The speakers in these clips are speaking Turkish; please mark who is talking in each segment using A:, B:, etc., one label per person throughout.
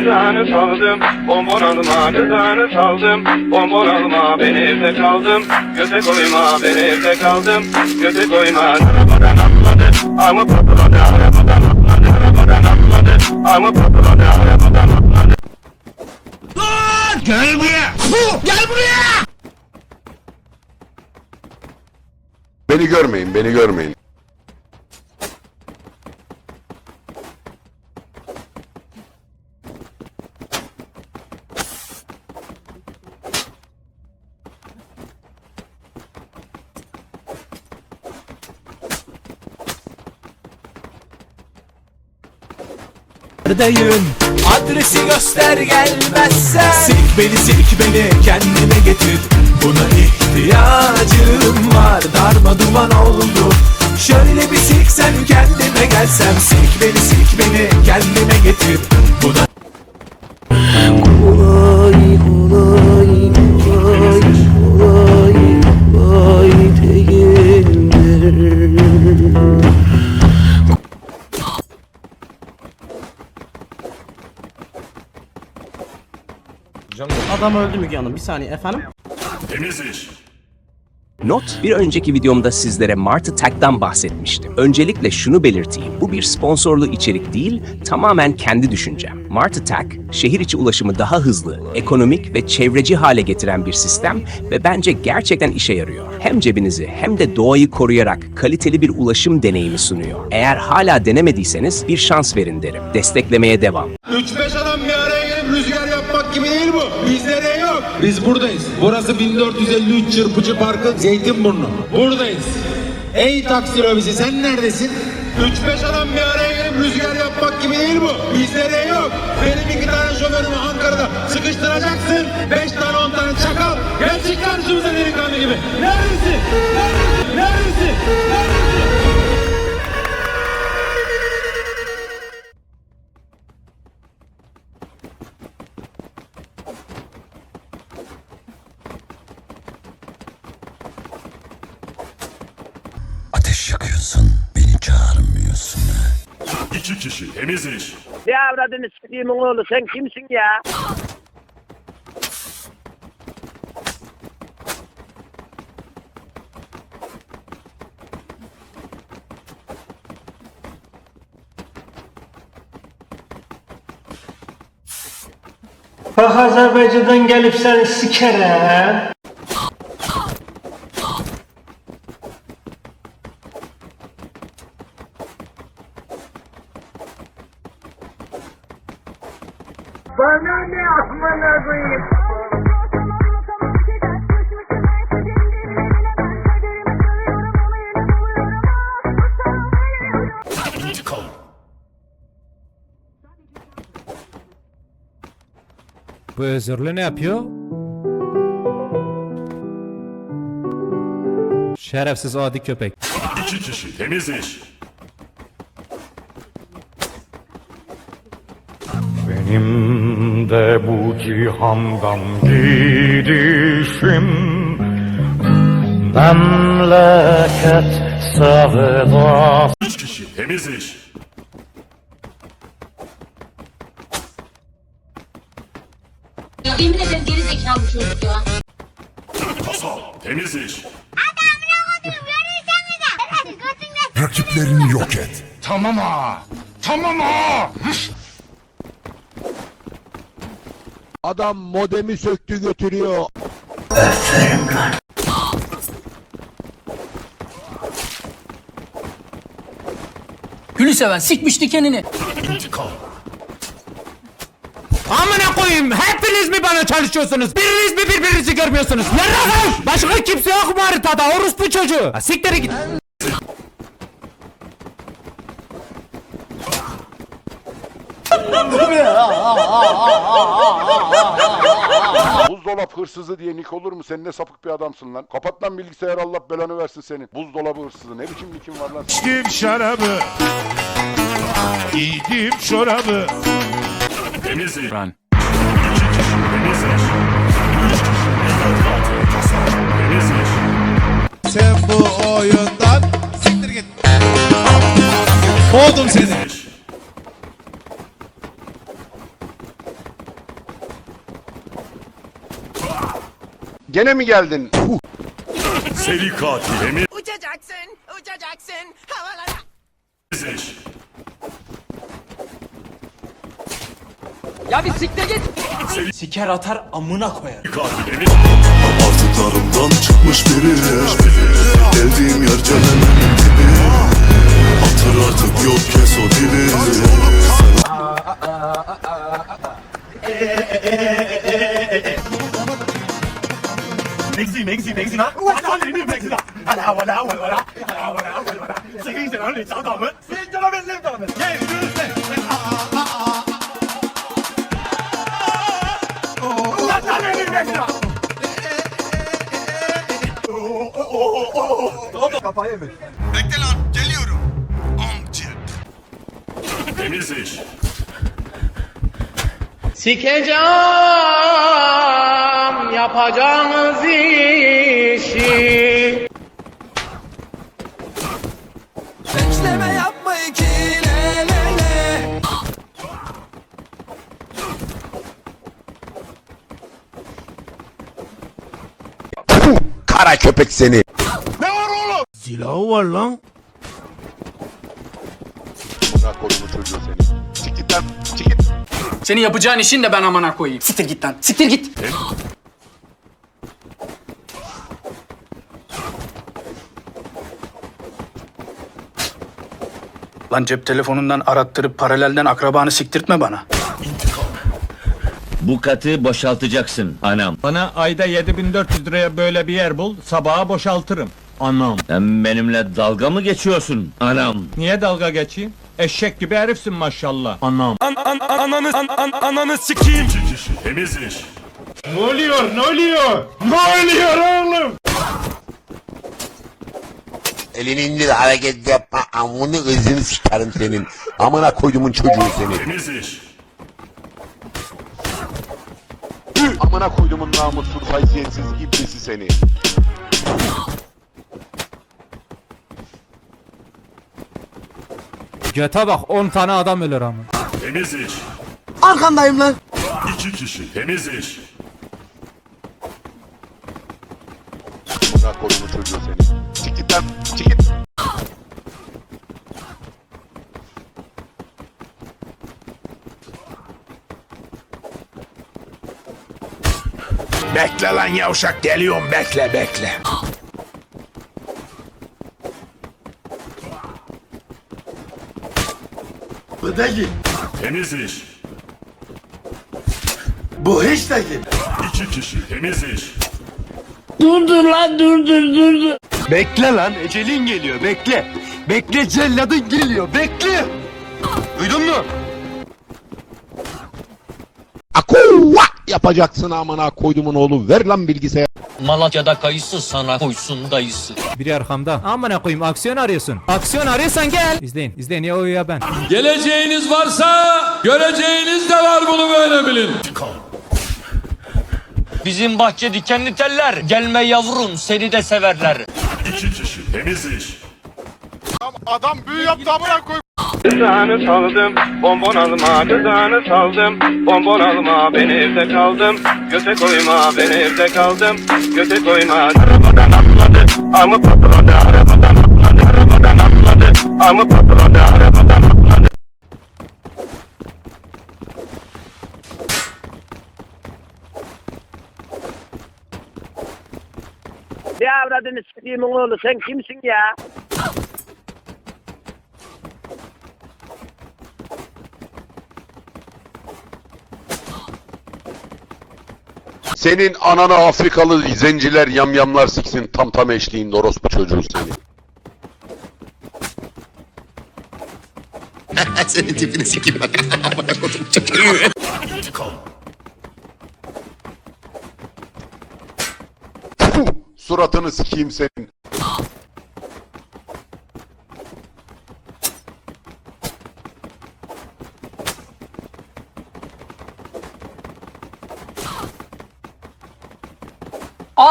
A: cezanı saldım Bonbon alma cezanı saldım Bonbon alma beni evde kaldım. Göze koyma beni evde kaldım. Göze koyma arabadan atladı. Ama patladı arabadan atladı Arabadan atladı. Ama patladı arabadan atladı.
B: Beni görmeyin, beni görmeyin.
C: Neredeyim? Adresi göster gelmezsen Sik beni sik beni kendime getir. Buna ihtiyacım var. Darma duman oldu. Şöyle bir sik sen kendime gelsem. Sik beni sik beni kendime getir. Buna
D: Adam öldü Müge Hanım. Bir saniye efendim.
E: Not, bir önceki videomda sizlere Mart Attack'tan bahsetmiştim. Öncelikle şunu belirteyim, bu bir sponsorlu içerik değil, tamamen kendi düşüncem. Mart Attack, şehir içi ulaşımı daha hızlı, ekonomik ve çevreci hale getiren bir sistem ve bence gerçekten işe yarıyor. Hem cebinizi hem de doğayı koruyarak kaliteli bir ulaşım deneyimi sunuyor. Eğer hala denemediyseniz bir şans verin derim. Desteklemeye devam.
F: 3-5 adam bir araya gelip rüzgar yapmak gibi değil bu. Bizlere yok. Biz buradayız. Burası 1453 Çırpıcı Parkı Zeytinburnu. Buradayız. Ey taksi lobisi sen neredesin? 3-5 adam bir araya gelip rüzgar yapmak gibi değil bu. Bizlere yok. Benim iki tane şoförümü Ankara'da sıkıştıracaksın. 5 tane 10 tane çakal. Çık karşımıza delikanlı gibi. Neredesin? Neredesin? Neredesin? Neredesin?
G: Ateş yakıyorsun, beni çağırmıyorsun.
H: İki kişi temiz iş.
I: Ya avradını s**eyim oğlu sen kimsin ya?
J: Bak Azerbaycan'dan gelip seni sikerem.
C: Bu özürlü ne yapıyor? Şerefsiz adi köpek.
H: İki kişi temiz iş.
F: Benim de bu cihandan gidişim Memleket sevdası
H: Üç kişi temiz iş.
K: Yemin ederim geri zekalı çocuk ya.
H: Kasap temiz iş.
G: Rakiplerini yok et.
F: Tamam ha Tamam ha
B: Adam modemi söktü götürüyor.
D: Gülü seven sikmiş dikenini.
H: İntikam.
C: Amına koyayım hepiniz mi bana çalışıyorsunuz? Biriniz mi birbirinizi görmüyorsunuz? Nerede? Başka kimse yok mu haritada? Orospu çocuğu. Ha, Siktir git.
B: Buzdolap hırsızı diye nick olur mu? Sen ne sapık bir adamsın lan. Kapat lan bilgisayar Allah belanı versin senin. Buzdolabı hırsızı. Ne biçim nickin var lan?
H: İçtim şarabı. Giydim çorabı. Temiz iş. Temiz iş. Temiz iş.
F: Sen bu oyundan siktir git Kovdum seni
H: iş.
B: Gene mi geldin?
H: Seri katil temiz
L: Uçacaksın, uçacaksın, havalara.
D: Ya bir siktir git.
L: Siker atar amına koyar.
H: Katil temiz.
M: Artıklarımdan çıkmış biri Geldiğim yer cehennemin dibi Hatır artık yok kes o dili
H: 明星明星明星啊！我操你妹明星啊！来来来来来来！来来来来来来！明星在哪里找到我们？明星在哪里找到我们？耶！啊啊啊！我操你妹明星
M: 啊！哦哦哦！
H: 怎么
M: 不发言了？贝克勒尔，加油！OmG，什么意？
D: Sikeceğim yapacağınız işi.
L: Bekleme yapma ikilelele.
B: kara köpek seni.
H: Silahı var lan.
B: Bırak kolumu çocuğu seni. Çık git lan. Çık git.
D: Senin yapacağın işin de ben amına koyayım. Siktir git lan. Siktir git.
N: Lan cep telefonundan arattırıp paralelden akrabanı siktirtme bana.
M: Bu katı boşaltacaksın anam
J: Bana ayda 7400 liraya böyle bir yer bul, sabaha boşaltırım. Anam.
M: Sen benimle dalga mı geçiyorsun anam
J: Niye dalga geçeyim? Eşek gibi herifsin maşallah. Anam.
H: Ananı an, an, ananı sikeyim. İki kişi temiz iş.
O: Ne oluyor ne oluyor? Ne oluyor oğlum?
B: Elini indir hareket yapma. Amını ızını sikerim senin. Amına koydumun çocuğu seni.
H: Temiz iş.
B: Amına koydumun namussuz haysiyetsiz iblisi seni.
J: Göte bak 10 tane adam ölür ama.
H: Temiz iş.
D: Arkandayım lan.
H: İki kişi temiz iş.
B: Amına koydumun çocuğu seni. Çık git lan. Çık git.
H: Bekle lan yavşak geliyorum bekle bekle.
O: Bu değil.
H: Temiz iş.
O: Bu hiç değil.
H: İki kişi temiz iş.
D: Durdur lan durdur durdur.
O: Bekle lan ecelin geliyor bekle. Bekle celladın geliyor bekle. Duydun mu?
B: Akuva yapacaksın amına koydumun oğlu. Ver lan bilgisayar.
M: Malatya'da kayısı sana koysun dayısı
J: Biri arkamda. Amına koyayım aksiyon arıyorsun. Aksiyon arıyorsan gel. İzleyin. İzleyin ya o ya ben.
L: Geleceğiniz varsa göreceğiniz de var bunu böyle bilin.
M: Bizim bahçe dikenli teller Gelme yavrum seni de severler
H: İki kişi temiz iş.
B: Adam büyü yaptı amına koy.
A: Kızağını saldım, bonbon alma, kızağını saldım, bonbon alma, ben evde kaldım, göte koyma, ben evde kaldım, göte koyma, arabadan atladı, amı patladı, arabadan atladı, arabadan atladı, amı patladı, arabadan atladı.
C: Bir avradını siktiğimin oğlu sen kimsin ya?
B: Senin anana Afrikalı zenciler yamyamlar siksin tam tam eşliğinde orospu çocuğu seni.
M: Senin tipini sikeyim
B: Puh, Suratını sikeyim senin.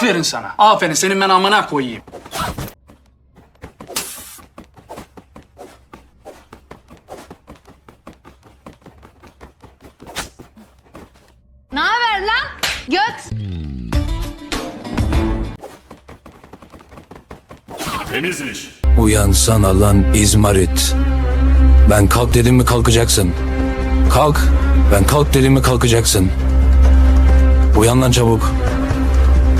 D: Aferin sana. Aferin senin ben amına koyayım.
K: Ne haber lan? Göt.
G: Temizmiş.
P: Uyansana lan İzmarit. Ben kalk dedim mi kalkacaksın. Kalk. Ben kalk dedim mi kalkacaksın. Uyan lan çabuk.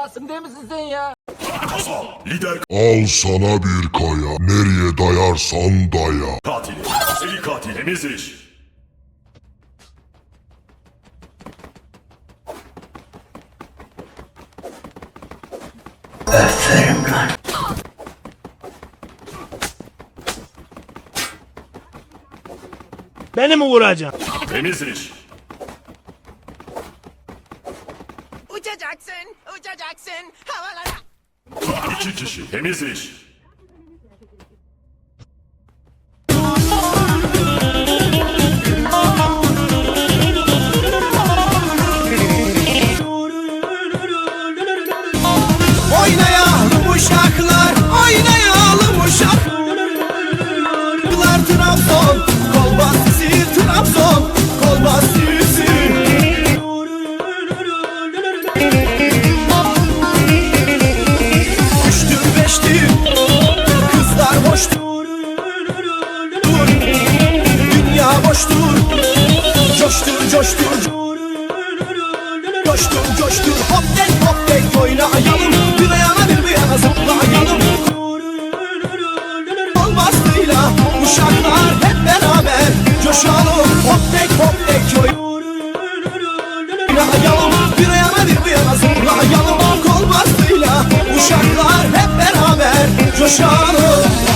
Q: zekalı Asım değil misin sen ya?
G: Kasa lider Al sana bir kaya Nereye dayarsan daya. Katili seri katil temiz iş
R: Beni mi vuracaksın?
G: Temiz iş
L: Uçacaksın, uçacaksın havalara.
G: İki kişi temiz iş
P: Coştur coştur, hop tek hop tek oynayalım. Bir yana bir bir yana zıplayalım. Kol bastıyla uşaklar hep beraber coşalım. Hop tek hop tek oynayalım. Bir yana bir bir yana zıplayalım. Kol bastıyla uşaklar hep beraber coşalım.